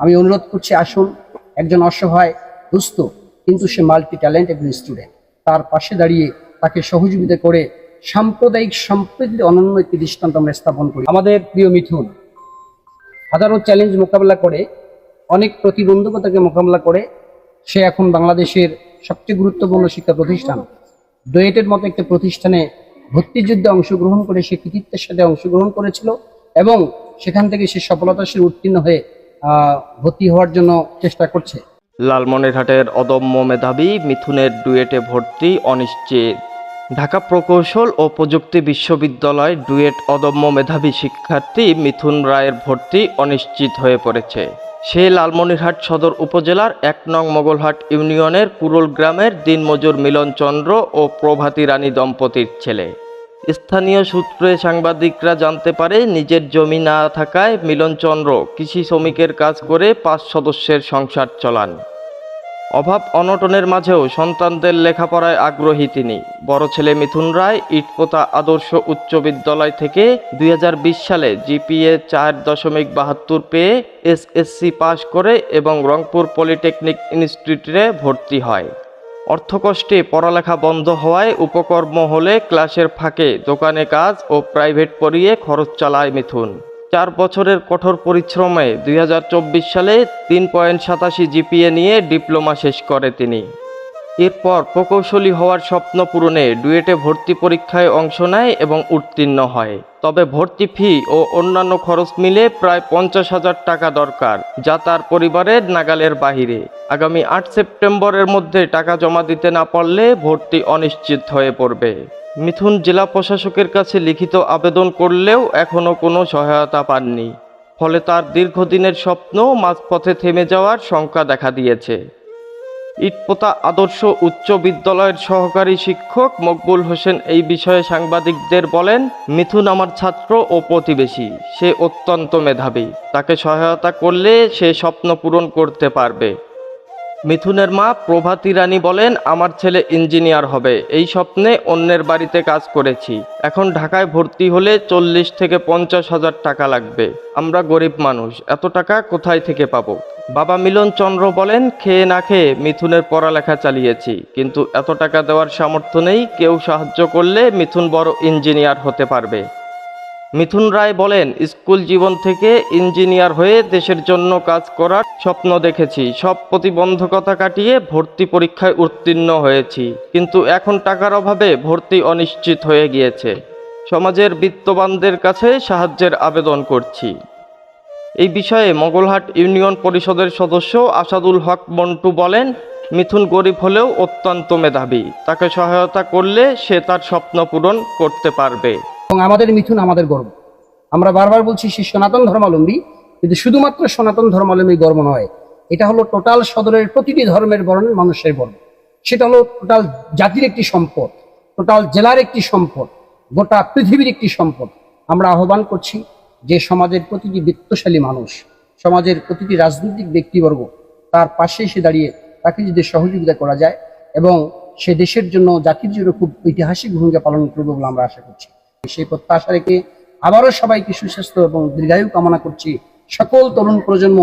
আমি অনুরোধ করছি, আসুন, একজন অসহায়, দুস্থ, কিন্তু সে মাল্টি ট্যালেন্ট একজন স্টুডেন্ট তার পাশে দাঁড়িয়ে তাকে সহযোগিতা করে সাম্প্রদায়িক সম্প্রীতির অনন্য একটি দৃষ্টান্ত আমরা স্থাপন করি। আমাদের প্রিয় মিথুন, হাজারো চ্যালেঞ্জ মোকাবেলা করে, অনেক প্রতিবন্ধকতাকে মোকাবেলা করে, সে এখন বাংলাদেশের সবচেয়ে গুরুত্বপূর্ণ শিক্ষা প্রতিষ্ঠান। ডোয়েটের মতো একটি প্রতিষ্ঠানে ভর্তি যুদ্ধে অংশগ্রহণ করে সে কৃতিত্বের সাথে অংশগ্রহণ করেছিল এবং সেখান থেকে সে সফলতা সে উত্তীর্ণ হয়ে ভর্তি হওয়ার জন্য চেষ্টা করছে। লালমনিরহাটের অদম্য মেধাবী মিথুনের ডুয়েটে ভর্তি অনিশ্চিত। ঢাকা প্রকৌশল ও প্রযুক্তি বিশ্ববিদ্যালয় ডুয়েট অদম্য মেধাবী শিক্ষার্থী মিথুন রায়ের ভর্তি অনিশ্চিত হয়ে পড়েছে। সে লালমনিরহাট সদর উপজেলার এক নং মোগলহাট ইউনিয়নের কুরুল গ্রামের দিনমজুর মিলন চন্দ্র ও প্রভাতী রানী দম্পতির ছেলে। স্থানীয় সূত্রে সাংবাদিকরা জানতে পারে, নিজের জমি না থাকায় মিলনচন্দ্র কৃষি শ্রমিকের কাজ করে পাঁচ সদস্যের সংসার চলান। অভাব অনটনের মাঝেও সন্তানদের লেখাপড়ায় আগ্রহী তিনি। বড় ছেলে মিথুন রায়, ইটপোতা আদর্শ উচ্চ বিদ্যালয় থেকে দুই হাজার বিশ সালে জিপিএ চার দশমিক বাহাত্তর পেয়ে এসএসসি পাশ করে এবং রংপুর পলিটেকনিক ইনস্টিটিউটে ভর্তি হয়। অর্থকষ্টে পড়ালেখা বন্ধ হওয়ায় উপকর্ম হলে ক্লাসের ফাঁকে দোকানে কাজ ও প্রাইভেট পড়িয়ে খরচ চালায় মিথুন। চার বছরের কঠোর পরিশ্রমে দুই হাজার চব্বিশ সালে তিন পয়েন্ট সাতাশি জিপিএ নিয়ে ডিপ্লোমা শেষ করে তিনি। এরপর প্রকৌশলী হওয়ার স্বপ্ন পূরণে ডুয়েটে ভর্তি পরীক্ষায় অংশ নেয় এবং উত্তীর্ণ হয়। তবে ভর্তি ফি ও অন্যান্য খরচ মিলে প্রায় পঞ্চাশ হাজার টাকা দরকার, যা তার পরিবারের নাগালের বাহিরে। আগামী আট সেপ্টেম্বরের মধ্যে টাকা জমা দিতে না পারলে ভর্তি অনিশ্চিত হয়ে পড়বে। মিথুন জেলা প্রশাসকের কাছে লিখিত আবেদন করলেও এখনও কোনো সহায়তা পাননি। ফলে তার দীর্ঘদিনের স্বপ্ন মাঝপথে থেমে যাওয়ার শঙ্কা দেখা দিয়েছে। ইটপোতা আদর্শ উচ্চ বিদ্যালয়ের সহকারী শিক্ষক মকবুল হোসেন এই বিষয়ে সাংবাদিকদের বলেন, মিথুন আমার ছাত্র ও প্রতিবেশী। সে অত্যন্ত মেধাবী। তাকে সহায়তা করলে সে স্বপ্ন পূরণ করতে পারবে। মিথুনের মা প্রভাতী রানী বলেন, আমার ছেলে ইঞ্জিনিয়ার হবে। এই স্বপ্নে অন্যের বাড়িতে কাজ করেছি। এখন ঢাকায় ভর্তি হলে চল্লিশ থেকে পঞ্চাশ হাজার টাকা লাগবে। আমরা গরিব মানুষ। এত টাকা কোথায় থেকে পাবো? বাবা মিলন চন্দ্র বলেন, খেয়ে না খেয়ে মিথুনের পড়ালেখা চালিয়েছি, কিন্তু এত টাকা দেওয়ার সামর্থ্য নেই, কেউ সাহায্য করলে মিথুন বড় ইঞ্জিনিয়ার হতে পারবে। মিথুন রায় বলেন, স্কুল জীবন থেকে ইঞ্জিনিয়ার হয়ে দেশের জন্য কাজ করার স্বপ্ন দেখেছি। সব প্রতিবন্ধকতা কাটিয়ে ভর্তি পরীক্ষায় উত্তীর্ণ হয়েছি, কিন্তু এখন টাকার অভাবে ভর্তি অনিশ্চিত হয়ে গিয়েছে। সমাজের বিত্তবানদের কাছে সাহায্যের আবেদন করছি। এই বিষয়ে মঙ্গলহাট ইউনিয়ন পরিষদের সদস্য আসাদুল হক মন্টু বলেন, মিথুন গরিব হলেও অত্যন্ত মেধাবী। তাকে সহায়তা করলে সে তার স্বপ্ন পূরণ করতে পারবে। এবং আমাদের মিথুন আমাদের গর্ব। আমরা বারবার বলছি, সে সনাতন ধর্মাবলম্বী। কিন্তু শুধুমাত্র সনাতন ধর্মাবলম্বী গর্ব নয়, এটা হলো টোটাল সদরের প্রতিটি ধর্মের বর্ণের মানুষের গর্ব সেটা হলো টোটাল জাতির একটি সম্পদ, টোটাল জেলার একটি সম্পদ, গোটা পৃথিবীর একটি সম্পদ। আমরা আহ্বান করছি যে সমাজের প্রতিটি বিত্তশালী মানুষ, সমাজের প্রতিটি রাজনৈতিক ব্যক্তিবর্গ, তার পাশে এসে দাঁড়িয়ে তাকে যদি সহযোগিতা করা যায় এবং সে দেশের জন্য জাতির জন্য খুব ঐতিহাসিক ভূমিকা পালন করবে বলে আমরা আশা করছি। সেই প্রত্যাশা রেখে আবারও সবাইকে সুস্বাস্থ্য এবং দীর্ঘায়ু কামনা করছি। সকল তরুণ প্রজন্ম,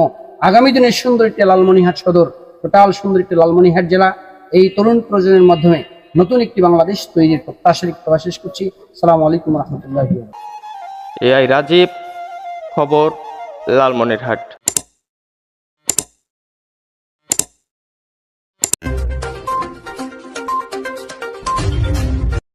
আগামী দিনের সুন্দর একটি লালমনিহাট সদর, টোটাল সুন্দর একটি লালমনিহাট জেলা। এই তরুণ প্রজন্মের মাধ্যমে নতুন একটি বাংলাদেশ তৈরির প্রত্যাশা রেখে শেষ করছি। সালাম আলাইকুম রহমতুল্লাহ এআই রাজীব খবর লালমনিরহাট।